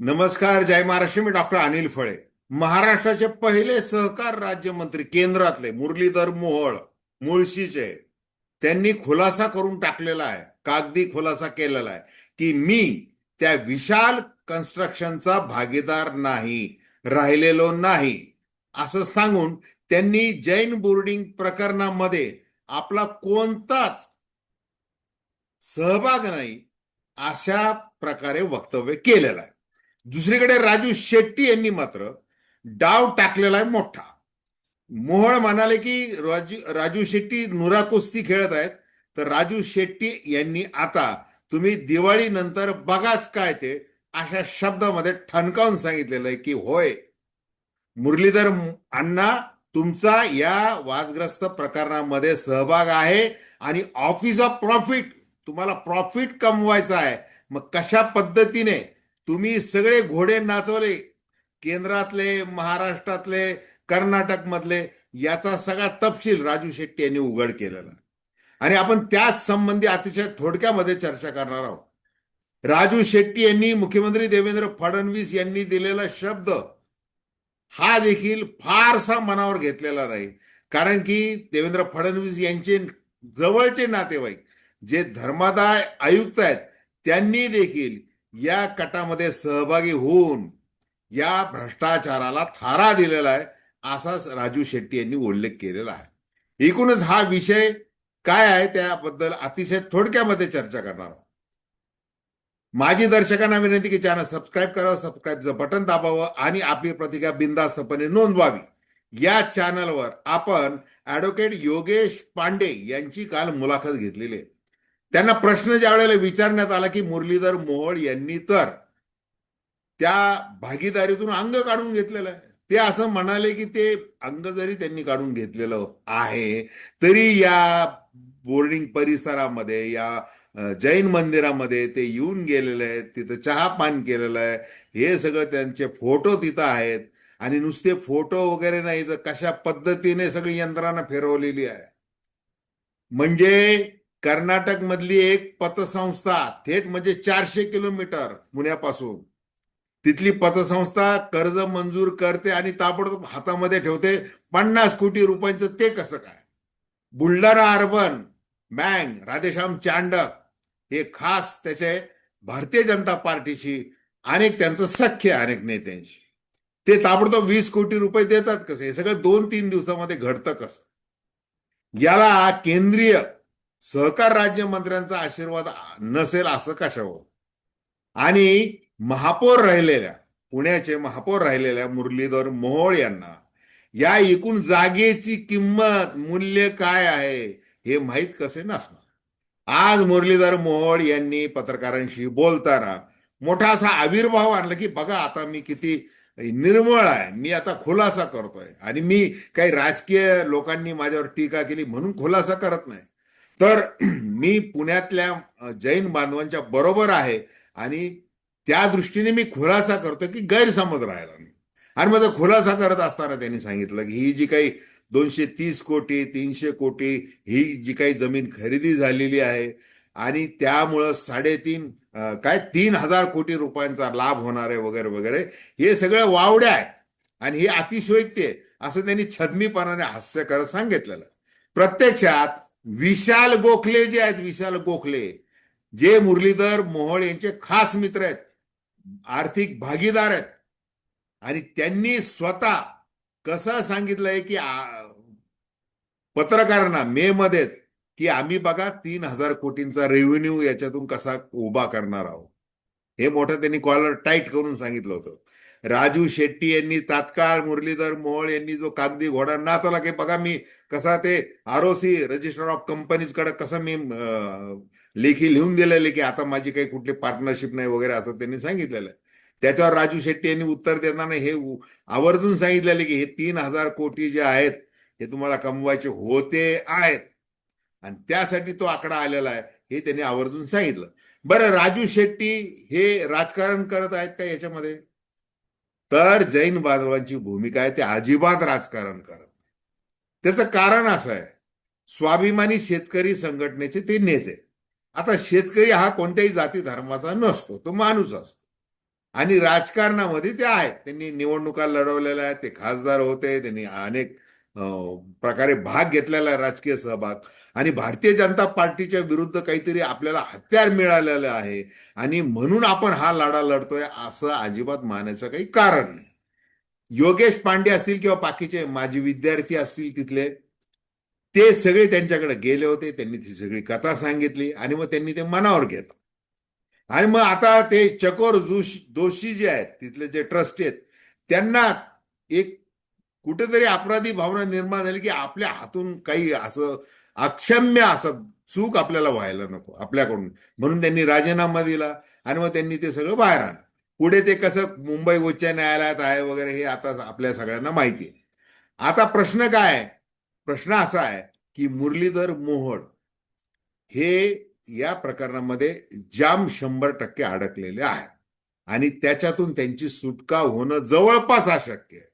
नमस्कार जय महाराष्ट्र. मी डॉक्टर अनिल फळे. महाराष्ट्राचे पहिले सहकार राज्यमंत्री केंद्रातले मुरलीधर मोहोळ मुळशीचे त्यांनी खुलासा करून टाकलेला आहे कागदी खुलासा केलेला आहे की मी त्या विशाल कन्स्ट्रक्शनचा भागीदार नाही राहिलेलो नाही असं सांगून त्यांनी जैन बोर्डिंग प्रकरणामध्ये आपला कोणताच सहभाग नाही अशा प्रकारे वक्तव्य केलेलं आहे. दुसरीकडे राजू शेट्टी यांनी मात्र डाव टाकलेला आहे मोठा. मोहळ म्हणाले की राजू राजू शेट्टी नुरा कुस्ती खेळत आहेत. तर राजू शेट्टी यांनी आता तुम्ही दिवाळीनंतर बघाच काय ते अशा शब्दामध्ये ठणकावून सांगितलेलं आहे की होय. मुरलीधर अण्णा तुमचा या वादग्रस्त प्रकरणामध्ये सहभाग आहे आणि ऑफिस ऑफ प्रॉफिट तुम्हाला प्रॉफिट कमवायचा आहे. मग कशा पद्धतीने तुम्ही सगळे घोडे नाचवले केंद्रातले महाराष्ट्रातले कर्नाटक मधले याचा सगळा तपशील राजू शेट्टी यांनी उघड केलेला. आणि आपण त्याच संबंधी अतिशय थोडक्यामध्ये चर्चा करणार आहोत. राजू शेट्टी यांनी मुख्यमंत्री देवेंद्र फडणवीस यांनी दिलेला शब्द हा देखील फारसा मनावर घेतलेला नाही. कारण की देवेंद्र फडणवीस यांचे जवळचे नातेवाईक जे धर्मादाय आयुक्त आहेत त्यांनी देखील या कटामध्ये सहभागी होऊन या भ्रष्टाचाराला थारा दिलेला आहे असाच राजू शेट्टी यांनी उल्लेख केलेला आहे. एकूणच हा विषय काय आहे त्याबद्दल अतिशय थोडक्यामध्ये चर्चा करणार आहोत. माझी दर्शकांना विनंती की चॅनल सबस्क्राईब करावं सबस्क्राईबचं बटन दाबावं आणि आपली प्रतिक्रिया बिंदास्तपणे नोंदवावी. या चॅनलवर आपण ॲडव्होकेट योगेश पांडे यांची काल मुलाखत घेतलेली आहे. त्यांना प्रश्न ज्या वेळेला विचारण्यात आला की मुरलीधर मोहोळ यांनी तर त्या भागीदारीतून अंग काढून घेतलेलं आहे. ते असं म्हणाले की ते अंग जरी त्यांनी काढून घेतलेलं आहे तरी या बोर्डिंग परिसरामध्ये या जैन मंदिरामध्ये ते येऊन गेलेले आहेत तिथं चहा पान केलेलं आहे. हे सगळं त्यांचे फोटो तिथं आहेत आणि नुसते फोटो वगैरे नाही तर कशा पद्धतीने सगळी यंत्रणा फिरवलेली आहे? म्हणजे कर्नाटक मधली एक पतसंस्था थेट म्हणजे चारशे किलोमीटर पुण्यापासून. तिथली पतसंस्था कर्ज मंजूर करते आणि ताबडतोब हातामध्ये ठेवते. पन्नास कोटी रुपयांचं ते कसं काय? बुलढाणा अर्बन बँक राधेश्याम चांडक हे खास त्याचे भारतीय जनता पार्टीशी अनेक त्यांचं सख्य अनेक नेत्यांशी. ते ताबडतोब वीस कोटी रुपये देतात कसं? हे सगळं दोन तीन दिवसामध्ये घडतं कसं? याला केंद्रीय सहकार राज्यमंत्र्यांचा आशीर्वाद नसेल असं कशावर? आणि महापौर राहिलेल्या पुण्याचे महापौर राहिलेल्या मुरलीधर मोहोळ यांना या एकूण जागेची किंमत मूल्य काय आहे हे माहीत कसे नसणार? आज मुरलीधर मोहोळ यांनी पत्रकारांशी बोलताना मोठा असा आविर्भाव आणला की बघा आता मी किती निर्मळ आहे मी आता खुलासा करतोय आणि मी काही राजकीय लोकांनी माझ्यावर टीका केली म्हणून खुलासा करत नाही. तर मी पुण्यातल्या जैन बांधवांच्या बरोबर आहे आणि त्या दृष्टीने मी खुलासा करतो की गैरसमज राहिला नाही. आणि माझा खुलासा करत असताना त्यांनी सांगितलं की ही जी काही दोनशे तीस कोटी तीनशे कोटी ही जी काही जमीन खरेदी झालेली आहे आणि त्यामुळं साडेतीन काय तीन हजार कोटी रुपयांचा लाभ होणार आहे वगैरे वगैरे हे सगळं वावड्या आहेत आणि हे अतिशयोक्ती आहे असं त्यांनी छदमीपणाने हास्य करत सांगितलेलं. प्रत्यक्षात विशाल गोखले जे आहेत विशाल गोखले. जे मुरलीधर मोहोळ यांचे खास मित्र आहेत आर्थिक भागीदार आहेत. आणि त्यांनी स्वतः कसं सांगितलंय की पत्रकारांना मे मध्येच की आम्ही बघा तीन हजार कोटींचा रेव्हेन्यू याच्यातून कसा उभा करणार आहोत. हे मोठं त्यांनी कॉलर टाईट करून सांगितलं होतं. राजू शेट्टी यांनी तात्काळ मुरलीधर मोहोळ यांनी जो कागदी घोडा नाचवला की बघा मी कसा ते R O C register of कंपनीजकडे कसं मी लेखी लिहून दिलेले की आता माझी काही कुठली पार्टनरशिप नाही वगैरे असं त्यांनी सांगितलेलं. त्याच्यावर राजू शेट्टी यांनी उत्तर देताना हे आवर्जून सांगितलेले की हे तीन हजार कोटी जे आहेत हे तुम्हाला कमवायचे होते आहेत. आणि त्यासाठी तो आकडा आलेला आहे. हे त्यांनी आवर्जून सांगितलं. बरं राजू शेट्टी हे राजकारण करत आहेत का याच्यामध्ये? तर जैन बांधवांची भूमिका आहे ते अजिबात राजकारण करत त्याचं कारण असं आहे स्वाभिमानी शेतकरी संघटनेचे ते नेते. आता शेतकरी हा कोणत्याही जाती धर्माचा नसतो तो माणूस असतो. आणि राजकारणामध्ये ते आहेत. त्यांनी निवडणुका लढवलेल्या आहेत ते खासदार होते त्यांनी अनेक प्रकारे भाग घेतलेला आहे राजकीय सहभाग. आणि भारतीय जनता पार्टीच्या विरुद्ध काहीतरी आपल्याला हत्यार मिळालेलं आहे. आणि म्हणून आपण हा लढा लढतोय असं अजिबात मानायचं काही कारण नाही. योगेश पांडे असतील किंवा बाकीचे माजी विद्यार्थी असतील तिथले ते सगळे त्यांच्याकडे गेले होते. त्यांनी ती सगळी कथा सांगितली आणि मग त्यांनी ते मनावर घेतलं. आणि मग आता ते चकोर जोशी जे आहेत तिथले जे ट्रस्टी आहेत त्यांना एक कुठेतरी अपराधी भावना निर्माण झाली की आपल्या हातून काही असं अक्षम्य असं चूक आपल्याला व्हायला नको आपल्याकडून. म्हणून त्यांनी राजीनामा दिला आणि मग त्यांनी ते सगळं बाहेर आणलं. पुढे ते कसं मुंबई उच्च न्यायालयात आहे वगैरे हे आता आपल्या सगळ्यांना माहिती आहे. आता प्रश्न काय प्रश्न असा आहे की मुरलीधर मोहोळ हे या प्रकरणामध्ये जाम शंभर टक्के अडकलेले आहे आणि त्याच्यातून त्यांची सुटका होणं जवळपास अशक्य आहे.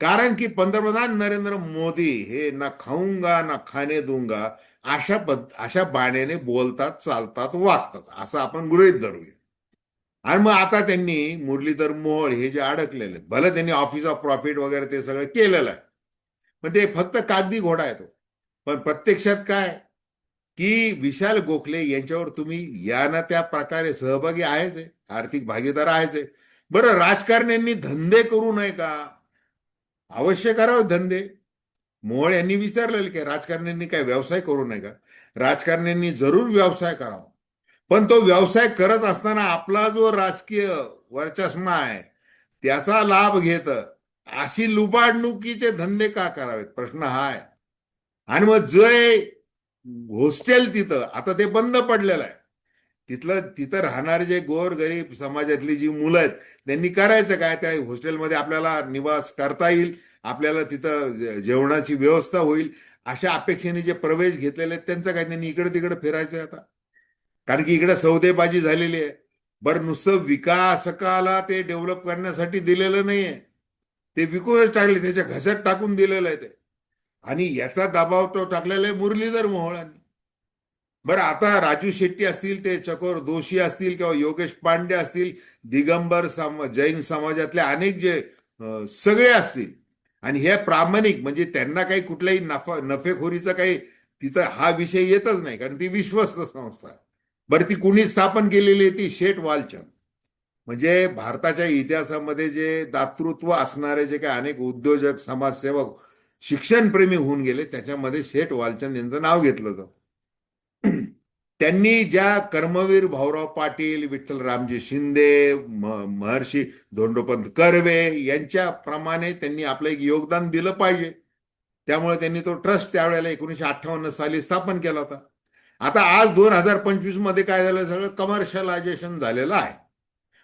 कारण की पंतप्रधान नरेंद्र मोदी हे ना खाऊंगा ना खाणे दुंगा अशा पद अशा बाण्याने बोलतात चालतात वागतात. असं आपण गृहीत धरूया. आणि मग आता त्यांनी मुरलीधर मोहोळ हे जे अडकलेले आहेत, त्यांनी ऑफिस ऑफ प्रॉफिट वगैरे ते सगळं केलेलं आहे. पण ते फक्त कागदी घोडा आहे तो. पण प्रत्यक्षात काय? की विशाल गोखले यांच्यावर तुम्ही या ना त्या प्रकारे सहभागी आहेच आहे आर्थिक भागीदार आहेच आहे. बरं राजकारण्यांनी धंदे करू नये का? अवश्य करावे धंदे. मोहोळ यांनी विचारलेलं की राजकारण्यांनी काय व्यवसाय करू नये का? राजकारण्यांनी जरूर व्यवसाय करावा. पण तो व्यवसाय करत असताना आपला जो राजकीय वर्चस्मा आहे त्याचा लाभ घेत अशी लुबाडणुकीचे धंदे का करावेत? प्रश्न हा आहे. आणि मग जे हॉस्टेल तिथं आता ते बंद पडलेलं आहे. तिथलं तिथं राहणारे जे गोर गरीब समाजातली जी मुलं आहेत त्यांनी करायचं काय? त्या हॉस्टेलमध्ये आपल्याला निवास करता येईल आपल्याला तिथं जेवणाची व्यवस्था होईल अशा अपेक्षेने जे प्रवेश घेतलेले आहेत त्यांचं काय? त्यांनी इकडे तिकडे फिरायचं आता. कारण की इकडे सौदेबाजी झालेली आहे. बरं नुसतं विकासकाला ते डेव्हलप करण्यासाठी दिलेलं नाहीये. ते विकूनच टाकले त्याच्या घशात टाकून दिलेलं आहे ते. आणि याचा दबाव तो टाकलेला आहे मुरलीधर मोहोळांनी. बरं आता राजू शेट्टी असतील ते चकोर दोषी असतील किंवा योगेश पांडे असतील दिगंबर सम जैन समाजातले अनेक जे सगळे असतील आणि हे प्रामाणिक म्हणजे त्यांना काही कुठल्याही नफा नफेखोरीचा काही तिथं हा विषय येतच नाही कारण ती विश्वस्त संस्था बरं ती कुणी स्थापन केलेली आहे ती शेठ वालचंद. म्हणजे भारताच्या इतिहासामध्ये जे दातृत्व असणारे जे काही अनेक उद्योजक समाजसेवक शिक्षणप्रेमी होऊन गेले त्याच्यामध्ये शेठ वालचंद यांचं नाव घेतलं जातं. त्यांनी ज्या कर्मवीर भाऊराव पाटील विठ्ठल रामजी शिंदे महर्षी धोंडोपंत कर्वे यांच्या प्रमाणे त्यांनी आपलं एक योगदान दिलं पाहिजे. त्यामुळे त्यांनी तो ट्रस्ट त्यावेळेला एकोणीशे अठ्ठावन्न साली स्थापन केला होता. आता आज दोन हजार पंचवीसमध्ये काय झालं? सगळं कमर्शियलायझेशन झालेलं आहे.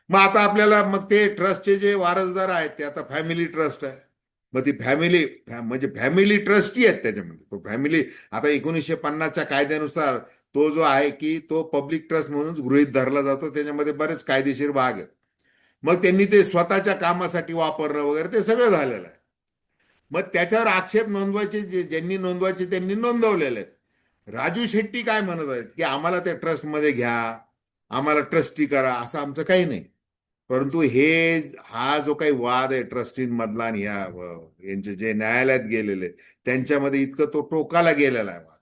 मग आता आपल्याला मग ते ट्रस्टचे जे वारसदार आहेत ते आता फॅमिली ट्रस्ट आहे. मग ती फॅमिली म्हणजे फॅमिली ट्रस्टी आहेत त्याच्यामध्ये. तो फॅमिली आता एकोणीसशे पन्नासच्या कायद्यानुसार तो जो आहे की तो पब्लिक ट्रस्ट म्हणून गृहीत धरला जातो. त्याच्यामध्ये बरेच कायदेशीर भाग आहेत. मग त्यांनी ते स्वतःच्या कामासाठी वापरणं वगैरे ते सगळं झालेलं आहे. मग त्याच्यावर आक्षेप नोंदवायचे जे ज्यांनी नोंदवायचे त्यांनी नोंदवलेले आहेत. राजू शेट्टी काय म्हणत आहेत की आम्हाला त्या ट्रस्टमध्ये घ्या आम्हाला ट्रस्टी करा असं आमचं काही नाही. परंतु हे हा जो काही वाद आहे ट्रस्टींमधला आणि या यांचे जे न्यायालयात गेलेले त्यांच्यामध्ये इतकं तो टोकाला गेलेला आहे वाद.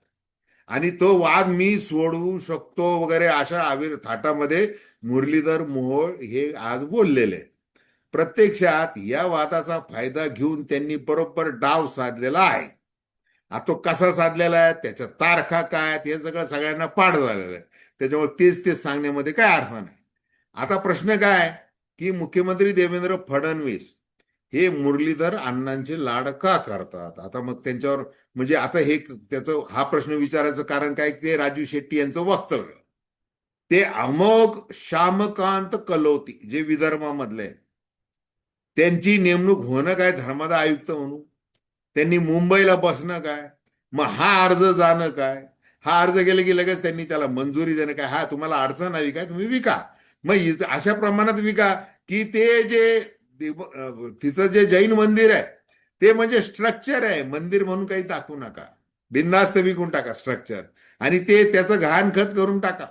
आणि तो वाद मी सोडवू शकतो वगैरे अशा आविर थाटामध्ये मुरलीधर मोहोळ हे आज बोललेले प्रत्यक्षात या वादाचा फायदा घेऊन त्यांनी बरोबर डाव साधलेला आहे. आता तो कसा साधलेला आहे? त्याच्या तारखा काय आहेत? हे सगळं सगळ्यांना पाठ झालेलं आहे. त्याच्यामुळे तेच तेच सांगण्यामध्ये काय अर्थ नाही. आता प्रश्न काय की मुख्यमंत्री देवेंद्र फडणवीस हे मुरलीधर अण्णांचे लाड का करतात? आता मग त्यांच्यावर म्हणजे आता हे त्याचं हा प्रश्न विचारायचं कारण काय? ते राजू शेट्टी यांचं वक्तव्य. ते अमोघ श्यामकांत कलोती जे विदर्भामधले त्यांची नेमणूक होणं काय? धर्मादा आयुक्त म्हणून. त्यांनी मुंबईला बसणं काय? मग हा अर्ज जाणं काय? हा अर्ज गेले की लगेच त्यांनी त्याला मंजुरी देणं काय? हा तुम्हाला अडचण आली काय? तुम्ही विका. मग अशा प्रमाणात विका की ते जे तिचं तिथं जे जैन मंदिर आहे ते म्हणजे स्ट्रक्चर आहे. मंदिर म्हणून काही दाखवू नका. बिंदास्त विकून टाका स्ट्रक्चर आणि ते त्याचं घाण खत करून टाका.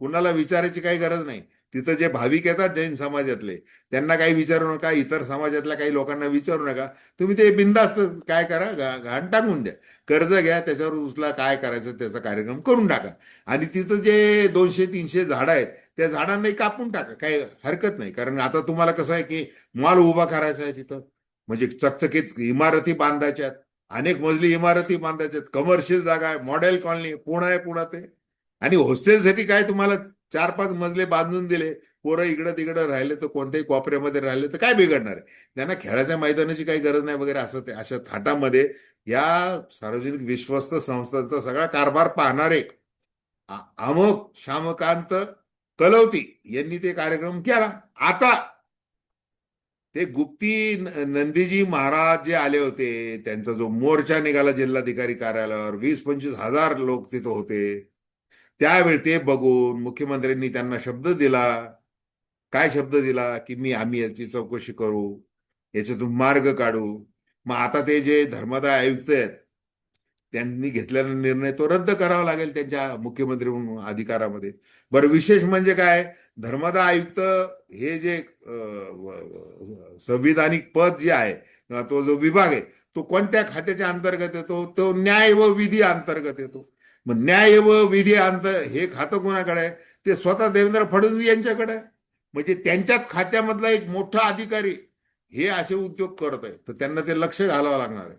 कुणाला विचारायची काही गरज नाही. तिथं जे भाविक येतात जैन समाजातले त्यांना काही विचारू नका. इतर समाजातल्या काही लोकांना विचारू नका. तुम्ही ते बिंदास्त काय करा? घाण टाकून द्या. कर्ज घ्या त्याच्यावर उचला काय करायचं त्याचा कार्यक्रम करून टाका. आणि तिथं जे दोनशे तीनशे झाडं आहेत त्या झाडांनाही कापून टाका काही हरकत नाही. कारण आता तुम्हाला कसं आहे की मॉल उभा करायचा आहे तिथं. म्हणजे चकचकीत इमारती बांधायच्या अनेक मजली इमारती बांधायच्या आहेत कमर्शियल जागा आहे मॉडेल कॉलनी पुणा आहे पुणा ते आणि हॉस्टेलसाठी काय तुम्हाला चार पाच मजले बांधून दिले पोरं इकडं तिकडं राहिले तर कोणत्याही कोपऱ्यामध्ये राहिले तर काय बिघडणार आहे? त्यांना खेळाच्या मैदानाची काही गरज नाही वगैरे असं ते अशा थाटामध्ये या सार्वजनिक विश्वस्त संस्थांचा सगळा कारभार पाहणारे अमोक श्यामकांत कलवती यांनी ते कार्यक्रम केला. आता ते गुप्ती नंदीजी महाराज जे आले होते त्यांचा जो मोर्चा निघाला जिल्हाधिकारी कार्यालयावर वीस पंचवीस हजार लोक तिथं होते. त्यावेळी ते बघून मुख्यमंत्र्यांनी त्यांना शब्द दिला. काय शब्द दिला? की मी आम्ही याची चौकशी करू याच्यातून मार्ग काढू. मग आता ते जे धर्मदाय आयुक्त आहेत त्यांनी घेतलेला निर्णय तो रद्द करावा लागेल त्यांच्या मुख्यमंत्री म्हणून अधिकारामध्ये. बरं विशेष म्हणजे काय? धर्मदा आयुक्त हे जे संविधानिक पद जे आहे तो जो विभाग आहे तो कोणत्या खात्याच्या अंतर्गत येतो? तो न्याय व विधी अंतर्गत येतो. मग न्याय व विधी अंतर हे खातं कोणाकडे आहे? ते स्वतः देवेंद्र फडणवीस यांच्याकडे आहे. म्हणजे त्यांच्याच खात्यामधला एक मोठा अधिकारी हे असे उद्योग करत आहे तर त्यांना ते लक्ष घालावं लागणार आहे.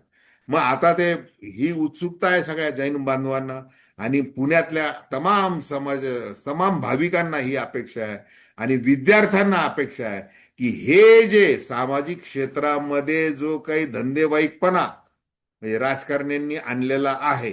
मग आता ते ही उत्सुकता आहे सगळ्या जैन बांधवांना आणि पुण्यातल्या तमाम समाज तमाम भाविकांना ही अपेक्षा आहे आणि विद्यार्थ्यांना अपेक्षा आहे की हे जे सामाजिक क्षेत्रामध्ये जो काही धंदेवाईकपणा म्हणजे राजकारण्यांनी आणलेला आहे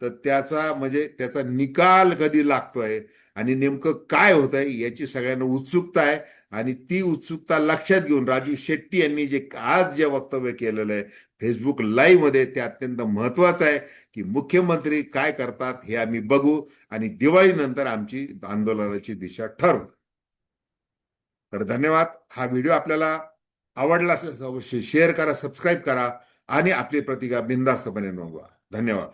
तर त्याचा म्हणजे त्याचा निकाल कधी लागतोय आणि नेमकं काय होत आहे याची सगळ्यांना उत्सुकता आहे. आणि ती उत्सुकता लक्षात घेऊन राजू शेट्टी यांनी जे आज जे वक्तव्य केलेलं आहे फेसबुक लाईव्हमध्ये ते अत्यंत महत्वाचं आहे की मुख्यमंत्री काय करतात हे आम्ही बघू आणि दिवाळीनंतर आमची आंदोलनाची दिशा ठरवू. तर धन्यवाद. हा व्हिडिओ आपल्याला आवडला असेल अवश्य शेअर करा सबस्क्राईब करा आणि आपली प्रतिका बिंदास्तपणे नोंदवा. धन्यवाद.